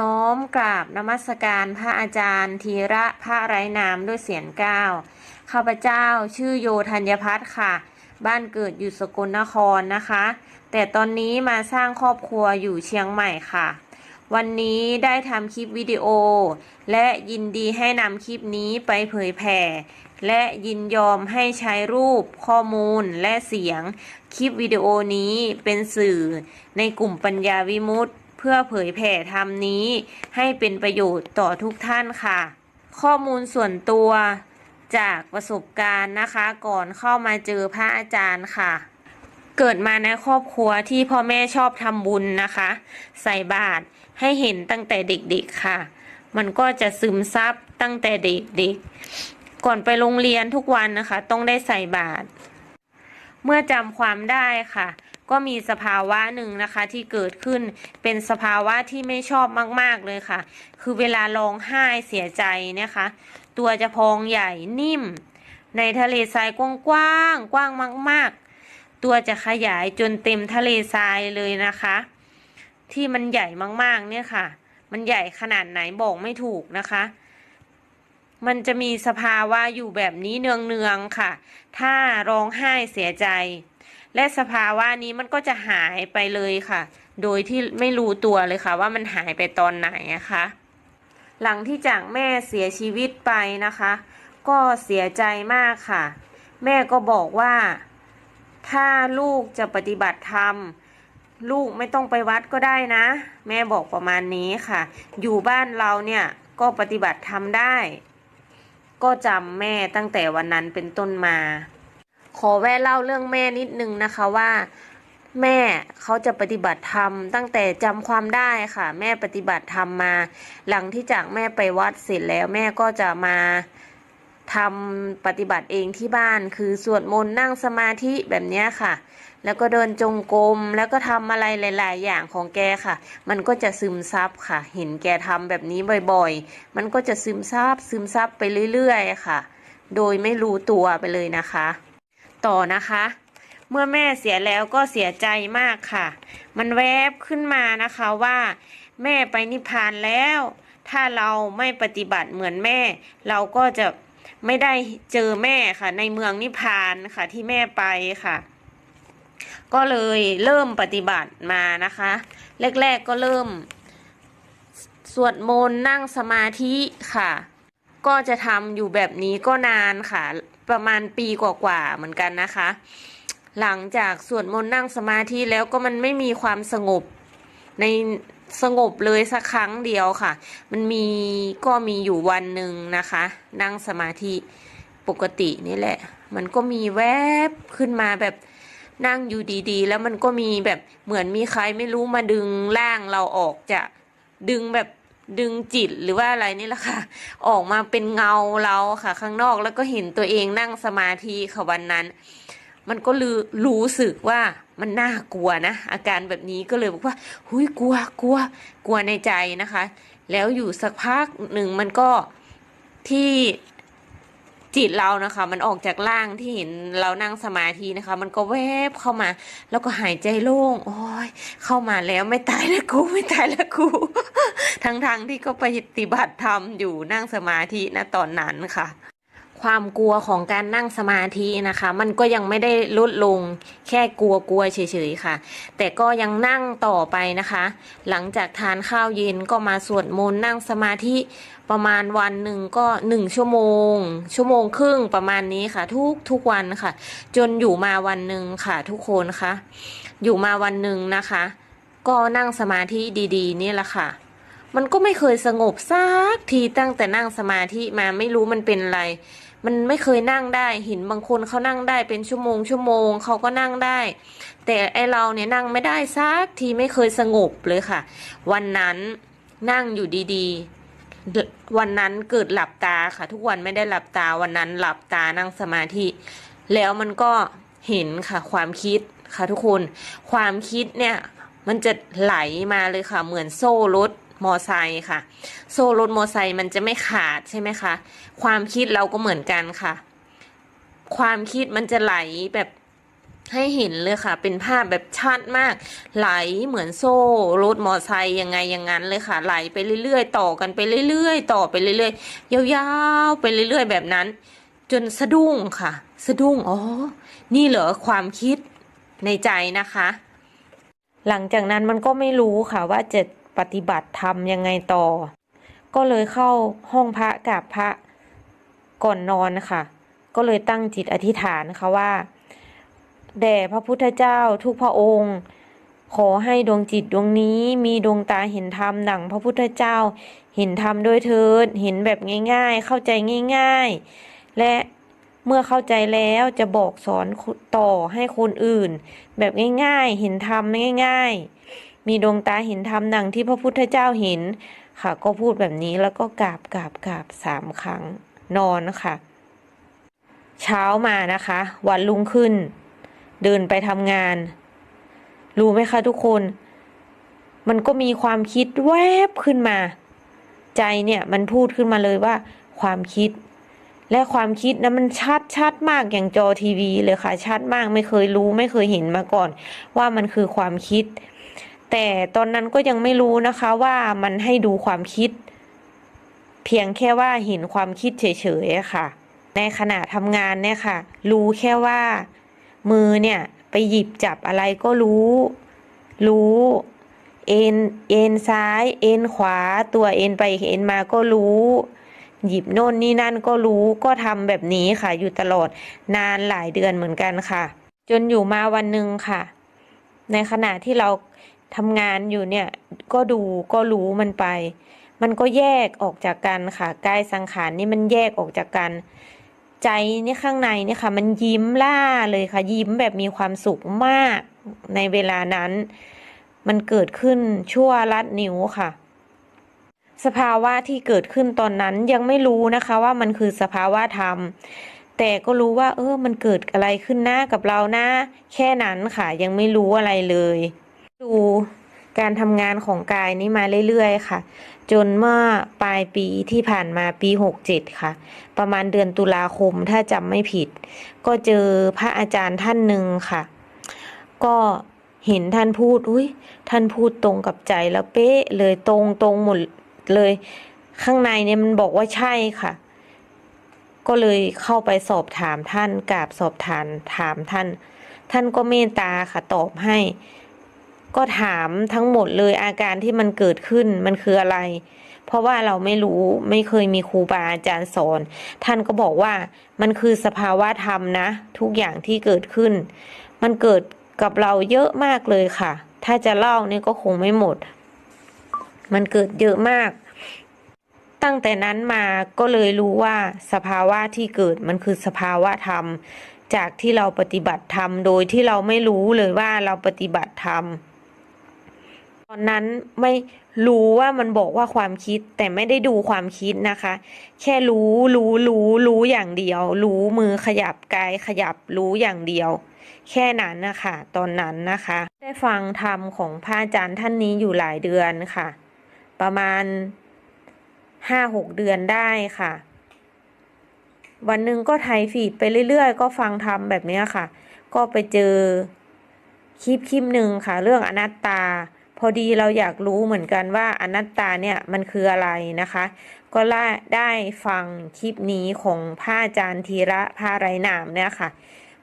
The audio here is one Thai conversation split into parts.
น้อมกราบนมัสการพระอาจารย์ธีระพระไร้นามด้วยเสียงก้าวข้าพเจ้าชื่อโยธัญพัฒน์ค่ะ บ้านเกิดอยู่สกลนครนะคะ แต่ตอนนี้มาสร้างครอบครัวอยู่เชียงใหม่ค่ะ วันนี้ได้ทำคลิปวิดีโอ และยินดีให้นำคลิปนี้ไปเผยแผ่ และยินยอมให้ใช้รูปข้อมูลและเสียง คลิปวิดีโอนี้เป็นสื่อในกลุ่มปัญญาวิมุตติ พื่อเผยแผ่ธรรมนี้ให้เป็นประโยชน์ต่อทุกท่านค่ะ ข้อมูลส่วนตัวจากประสบการณ์นะคะ ก่อนเข้ามาเจอพระอาจารย์ค่ะ เกิดมาในครอบครัวที่พ่อแม่ชอบทำบุญนะคะ ใส่บาตรให้เห็นตั้งแต่เด็กๆค่ะ มันก็จะซึมซับตั้งแต่เด็กๆ ก่อนไปโรงเรียนทุกวันนะคะ ต้องได้ใส่บาตรเมื่อจำความได้ค่ะ ก็มีสภาวะหนึ่งนะคะที่เกิดขึ้นเป็นสภาวะที่ไม่ชอบมาก ๆเลยค่ะ คือเวลาร้องไห้เสียใจนะคะ ตัวจะพองใหญ่นิ่ม ในทะเลทรายกว้างๆกว้างมาก ๆ ตัวจะขยายจนเต็มทะเลทรายเลยนะคะ ที่มันใหญ่มากๆเนี่ยค่ะ มันใหญ่ขนาดไหนบอกไม่ถูกนะคะมันจะมีสภาวะอยู่แบบนี้เนืองๆค่ะ ถ้าร้องไห้เสียใจ และสภาวะนี้มันก็จะหายไปเลยค่ะ โดยที่ไม่รู้ตัวเลยค่ะ ว่ามันหายไปตอนไหนนะคะ หลังที่จากแม่เสียชีวิตไปนะคะ ก็เสียใจมากค่ะ แม่ก็บอกว่า ถ้าลูกจะปฏิบัติธรรมลูกไม่ต้องไปวัดก็ได้นะ แม่บอกประมาณนี้ค่ะ อยู่บ้านเราเนี่ยก็ปฏิบัติธรรมได้ ก็จำแม่ตั้งแต่วันนั้นเป็นต้นมา ขอแวะเล่าเรื่องแม่นิดนึงนะคะว่า แม่เขาจะปฏิบัติธรรมตั้งแต่จำความได้ค่ะ แม่ปฏิบัติธรรมมา หลังที่จากแม่ไปวัดเสร็จแล้วแม่ก็จะมาทำปฏิบัติเองที่บ้านคือสวดมนต์นั่งสมาธิแบบนี้ค่ะ แล้วก็เดินจงกรมแล้วก็ทำอะไรหลาย ๆ อย่างของแกค่ะ มันก็จะซึมซับค่ะ เห็นแกทำแบบนี้บ่อย ๆ มันก็จะซึมซับซึมซับไปเรื่อย ๆ ค่ะ โดยไม่รู้ตัวไปเลยนะคะ ต่อนะคะ เมื่อแม่เสียแล้วก็เสียใจมากค่ะ มันแวบขึ้นมานะคะว่า แม่ไปนิพพานแล้ว ถ้าเราไม่ปฏิบัติเหมือนแม่ เราก็จะไม่ได้เจอแม่ค่ะ ในเมืองนิพพานค่ะที่แม่ไปค่ะ ก็เลยเริ่มปฏิบัติมานะคะ แรกๆก็เริ่ม สวดมนต์นั่งสมาธิค่ะ ก็จะทำอยู่แบบนี้ก็นานค่ะ ประมาณปีกว่าๆเหมือนกันนะคะ หลังจากสวดมนต์นั่งสมาธิแล้วก็มันไม่มีความสงบในสงบเลยสักครั้งเดียวค่ะ มันมีก็มีอยู่วันหนึ่งนะคะ นั่งสมาธิปกตินี่แหละ มันก็มีแวบขึ้นมาแบบนั่งอยู่ดีๆ แล้วมันก็มีแบบเหมือนมีใครไม่รู้มาดึงร่างเราออกจากดึงแบบ ดึงจิตหรือว่าอะไรนี่แหละค่ะ ออกมาเป็นเงาเราค่ะ ข้างนอกแล้วก็เห็นตัวเองนั่งสมาธิค่ะวันนั้น มันก็รู้รู้สึกว่ามันน่ากลัวนะ อาการแบบนี้ก็เลยบอกว่าหุยกลัวกลัวกลัวในใจนะคะ แล้วอยู่สักพักหนึ่งมันก็ที่ จิตเรานะคะ มันออกจากร่างที่เห็นเรานั่งสมาธินะคะ มันก็แวบเข้ามา แล้วก็หายใจโล่งโอ้ยเข้ามาแล้วไม่ตายแล้วกูไม่ตายแล้วกูทั้งๆทที่ก็ปฏิบัติธรรมอยู่นั่งสมาธินะตอนนั้นค่ะ ความกลัวของการนั่งสมาธินะคะ มันก็ยังไม่ได้ลดลงแค่กลัวกลัวเฉยๆค่ะ แต่ก็ยังนั่งต่อไปนะคะ หลังจากทานข้าวเย็นก็มาสวดมนต์นั่งสมาธิประมาณวันหนึ่งก็หนึ่งชั่วโมง ชั่วโมงครึ่งประมาณนี้ค่ะ ทุกทุกวันค่ะ จนอยู่มาวันหนึ่งค่ะ ทุกคนคะอยู่มาวันหนึ่งนะคะ ก็นั่งสมาธิดีๆ นี่แหละค่ะมันก็ไม่เคยสงบสักทีตั้งแต่นั่งสมาธิมาไม่รู้มันเป็นอะไร มันไม่เคยนั่งได้เห็นบางคนเขานั่งได้เป็นชั่วโมงชั่วโมงเขาก็นั่งได้ แต่ไอเราเนี่ยนั่งไม่ได้สักทีไม่เคยสงบเลยค่ะ วันนั้นนั่งอยู่ดีๆ วันนั้นเกิดหลับตาค่ะ ทุกวันไม่ได้หลับตาวันนั้นหลับตานั่งสมาธิ แล้วมันก็เห็นค่ะความคิดค่ะทุกคน ความคิดเนี่ยมันจะไหลมาเลยค่ะเหมือนโซ่รถ มอไซค์ค่ะ โซ่รถมอไซค์มันจะไม่ขาดใช่ไหมคะ ความคิดเราก็เหมือนกันค่ะ ความคิดมันจะไหลแบบให้เห็นเลยค่ะ เป็นภาพแบบชัดมาก ไหลเหมือนโซ่รถมอไซค์ยังไงอย่างนั้นเลยค่ะ ไหลไปเรื่อยๆ ต่อกันไปเรื่อยๆ ต่อไปเรื่อยๆ ยาวๆ ไปเรื่อยๆ แบบนั้น จนสะดุ้งค่ะ สะดุ้ง อ๋อ นี่เหรอความคิดในใจนะคะ หลังจากนั้นมันก็ไม่รู้ค่ะว่าจะ ปฏิบัติธรรมยังไงต่อ ก็เลยเข้าห้องพระกราบพระก่อนนอนนะคะก็เลยตั้งจิตอธิษฐานนะคะว่าแด่พระพุทธเจ้าทุกพระองค์ ขอให้ดวงจิตดวงนี้มีดวงตาเห็นธรรมดังพระพุทธเจ้า เห็นธรรมด้วยเถิดเห็นแบบง่ายๆ เข้าใจง่าย ๆ และเมื่อเข้าใจแล้วจะบอกสอนต่อให้คนอื่น แบบง่ายๆ เห็นธรรมง่าย ๆ มีดวงตาเห็นธรรมดังที่พระพุทธเจ้าเห็นค่ะ ก็พูดแบบนี้แล้วก็กราบกราบกราบสามครั้งนอนค่ะ เช้ามานะคะ วันรุ่งขึ้น เดินไปทำงาน รู้ไหมคะทุกคน มันก็มีความคิดแวบขึ้นมา ใจเนี่ยมันพูดขึ้นมาเลยว่า ความคิดและความคิดนะมันชัดชัดมากอย่างจอทีวีเลยค่ะ ชัดมากไม่เคยรู้ไม่เคยเห็นมาก่อน ว่ามันคือความคิด แต่ตอนนั้นก็ยังไม่รู้นะคะว่ามันให้ดูความคิด เพียงแค่ว่าเห็นความคิดเฉยๆค่ะ ในขณะทำงานเนี่ยค่ะ รู้แค่ว่า มือเนี่ยไปหยิบจับอะไรก็รู้ รู้ เอ็นเอ็นซ้าย เอ็นขวา ตัวเอ็นไปเอ็นมาก็รู้ หยิบโน่นนี่นั่นก็รู้ก็ทำแบบนี้ค่ะ อยู่ตลอดนานหลายเดือนเหมือนกันค่ะ จนอยู่มาวันหนึ่งค่ะ ในขณะที่เรา ทำงานอยู่เนี่ยก็ดูก็รู้มันไป มันก็แยกออกจากกันค่ะกายสังขารนี่มันแยกออกจากกัน ใจนี่ข้างในนี่ค่ะ มันยิ้มล่าเลยค่ะ ยิ้มแบบมีความสุขมากในเวลานั้น มันเกิดขึ้นชั่วลัดนิ้วค่ะ สภาวะที่เกิดขึ้นตอนนั้นยังไม่รู้นะคะว่ามันคือสภาวะธรรมแต่ก็รู้ว่า เออมันเกิดอะไรขึ้นหน้ากับเรานะแค่นั้นค่ะ ยังไม่รู้อะไรเลย ดูการทำงานของกายนี้มาเรื่อยๆ ค่ะ จนเมื่อปลายปีที่ผ่านมาปี 67 ค่ะ ประมาณเดือนตุลาคมถ้าจำไม่ผิด ก็เจอพระอาจารย์ท่านหนึ่งค่ะ ก็เห็นท่านพูดอุ้ยท่านพูดตรงกับใจแล้วเป๊ะเลยตรงตรงหมดเลย ข้างในเนี่ยมันบอกว่าใช่ค่ะ ก็เลยเข้าไปสอบถามท่านกราบสอบถามถามท่าน ท่านก็เมตตาค่ะตอบให้ ก็ถามทั้งหมดเลยอาการที่มันเกิดขึ้นมันคืออะไร เพราะว่าเราไม่รู้ไม่เคยมีครูบาอาจารย์สอน ท่านก็บอกว่ามันคือสภาวะธรรมนะ ทุกอย่างที่เกิดขึ้น มันเกิดกับเราเยอะมากเลยค่ะ ถ้าจะเล่านี่ก็คงไม่หมด มันเกิดเยอะมาก ตั้งแต่นั้นมาก็เลยรู้ว่าสภาวะที่เกิดมันคือสภาวะธรรม จากที่เราปฏิบัติธรรมโดยที่เราไม่รู้เลยว่าเราปฏิบัติธรรม อนนั้นไม่รู้ว่ามันบอกว่าความคิดแต่ไม่ได้ดูความคิดนะคะ แค่รู้รู้รู้รู้อย่างเดียว รู้มือขยับกายขยับรู้อย่างเดียว แค่นั้นนะคะตอนนั้นนะคะ ได้ฟังธรรมของพระอาจารย์ท่านนี้อยู่หลายเดือนค่ะ ประมาณห้าหกเดือนได้ค่ะ วันหนึ่งก็ไถฟีดไปเรื่อยๆ ก็ฟังธรรมแบบนี้ค่ะ ก็ไปเจอคลิปคลิปหนึ่งค่ะ เรื่องอนัตตา อดีเราอยากรู้เหมือนกันว่าอนัตตาเนี่ยมันคืออะไรนะคะ ก็ได้ฟังคลิปนี้ของพระอาจารย์ธีระพาไรนามเนี่ยค่ะ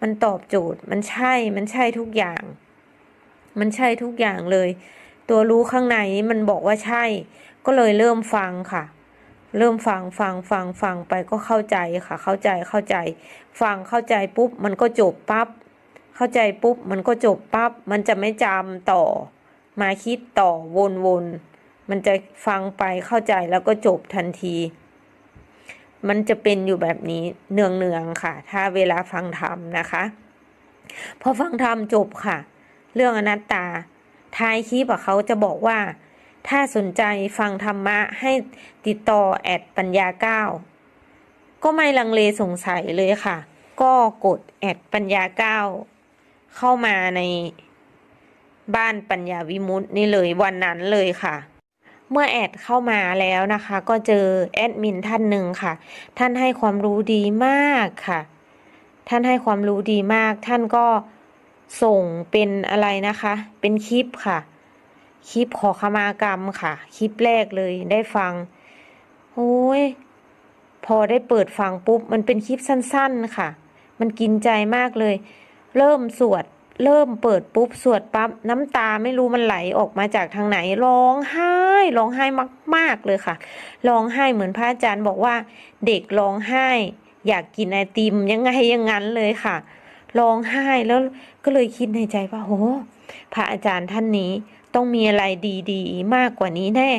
มันตอบโจทย์มันใช่มันใช่ทุกอย่าง มันใช่ทุกอย่างเลย ตัวรู้ข้างในมันบอกว่าใช่ ก็เลยเริ่มฟังค่ะ เริ่มฟังฟังฟังฟังไปก็เข้าใจค่ะ เข้าใจเข้าใจ ฟังเข้าใจปุ๊บมันก็จบปั๊บเข้าใจปุ๊บมันก็จบปั๊บมันจะไม่จำต่อ มาคิดต่อวนวนมันจะฟังไปเข้าใจแล้วก็จบทันที มันจะเป็นอยู่แบบนี้เนืองๆค่ะ ถ้าเวลาฟังธรรมนะคะพอฟังธรรมจบค่ะ เรื่องอนัตตา ท้ายคลิปเขาจะบอกว่า ถ้าสนใจฟังธรรมะให้ติดต่อแอดปัญญาเก้าก็ไม่ลังเลสงสัยเลยค่ะ ก็กดแอดปัญญาเก้าเข้ามาใน บ้านปัญญาวิมุตตินี่เลยวันนั้นเลยค่ะ เมื่อแอดเข้ามาแล้วนะคะ ก็เจอแอดมินท่านหนึ่งค่ะ ท่านให้ความรู้ดีมากค่ะ ท่านให้ความรู้ดีมาก ท่านก็ส่งเป็นอะไรนะคะ เป็นคลิปค่ะ คลิปขอขมากรรมค่ะ คลิปแรกเลยได้ฟังโอ้ยพอได้เปิดฟังปุ๊บ มันเป็นคลิปสั้น ๆค่ะ มันกินใจมากเลย เริ่มสวด เริ่มเปิดปุ๊บสวดปั๊บน้ำตาไม่รู้มันไหลออกมาจากทางไหนร้องไห้ร้องไห้มาก ๆเลยค่ะร้องไห้เหมือนพระอาจารย์บอกว่า เด็กร้องไห้ อยากกินไอติมยังไงยังงั้นเลยค่ะร้องไห้แล้วก็เลยคิดในใจว่าโหพระอาจารย์ท่านนี้ต้องมีอะไรดีๆ มากกว่านี้แน่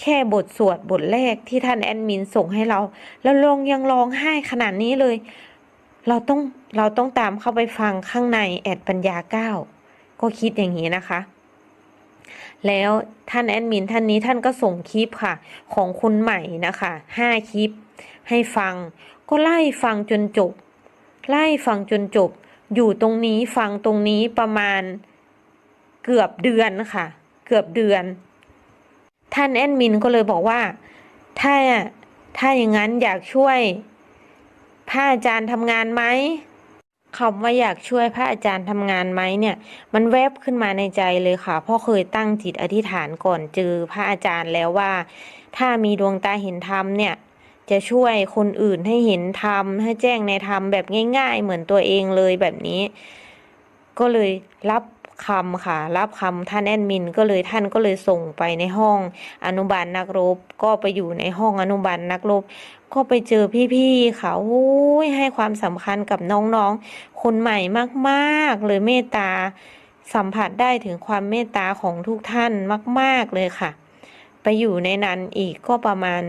แค่บทสวดบทแรกที่ท่านแอดมินส่งให้เรา แล้วลงยังร้องไห้ขนาดนี้เลย เราต้องเราต้องตามเข้าไปฟังข้างในแอดปัญญาเก้าก็คิดอย่างนี้นะคะ แล้วท่านแอดมินท่านนี้ท่านก็ส่งคลิปค่ะ ของคุณใหม่นะคะห้าคลิป ให้ฟัง ก็ไล่ฟังจนจบ ไล่ฟังจนจบ อยู่ตรงนี้ฟังตรงนี้ประมาณเกือบเดือนค่ะ เกือบเดือน ท่านแอดมินก็เลยบอกว่า ถ้าถ้าอย่างนั้นอยากช่วย พระอาจารย์ทำงานไหมคำว่าอยากช่วยพระอาจารย์ทำงานไหมเนี่ย มันแวบขึ้นมาในใจเลยค่ะเพราะเคยตั้งจิตอธิษฐานก่อนเจอพระอาจารย์แล้วว่า ถ้ามีดวงตาเห็นธรรมเนี่ยจะช่วยคนอื่นให้เห็นธรรมให้แจ้งในธรรมแบบง่าย ๆ เหมือนตัวเองเลยแบบนี้ ก็เลยรับ คำค่ะ รับคำท่านแอดมินก็เลยท่านก็เลยส่งไปในห้องอนุบาลนักรบ ก็ไปอยู่ในห้องอนุบาลนักรบ ก็ไปเจอพี่ๆค่ะโอ้ยให้ความสำคัญกับน้องๆ คนใหม่มากๆเลยเมตตา สัมผัสได้ถึงความเมตตาของทุกท่านมาก ๆเลยค่ะ ไปอยู่ในนั้นอีกก็ประมาณ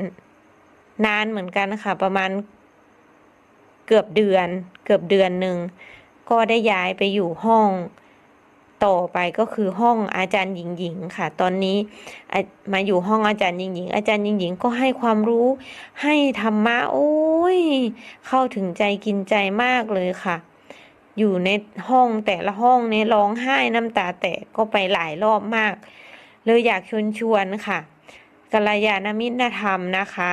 นานเหมือนกันค่ะ ประมาณเกือบเดือน เกือบเดือนหนึ่งก็ได้ย้ายไปอยู่ห้อง ต่อไปก็คือห้องอาจารย์หญิงหญิงค่ะ ตอนนี้มาอยู่ห้องอาจารย์หญิงหญิงอาจารย์หญิงหญิงก็ให้ความรู้ให้ธรรมะโอ้ยเข้าถึงใจกินใจมากเลยค่ะ อยู่ในห้องแต่ละห้องเนี้ร้องไห้น้ำตาแตกก็ไปหลายรอบมาก เลยอยากชวนชวนค่ะกัลยาณมิตรธรรมนะคะ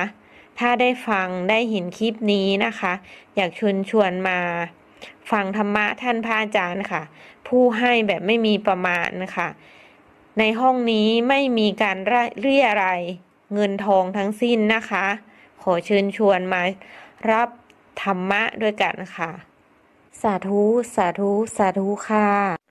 ถ้าได้ฟังได้เห็นคลิปนี้นะคะ อยากชวนชวนมา ฟังธรรมะท่านพระอาจารย์ค่ะ ผู้ให้แบบไม่มีประมาณค่ะ ในห้องนี้ไม่มีการเรียอะไรเงินทองทั้งสิ้นนะคะ ขอเชิญชวนมารับธรรมะด้วยกันค่ะ สาธุ สาธุ สาธุค่ะ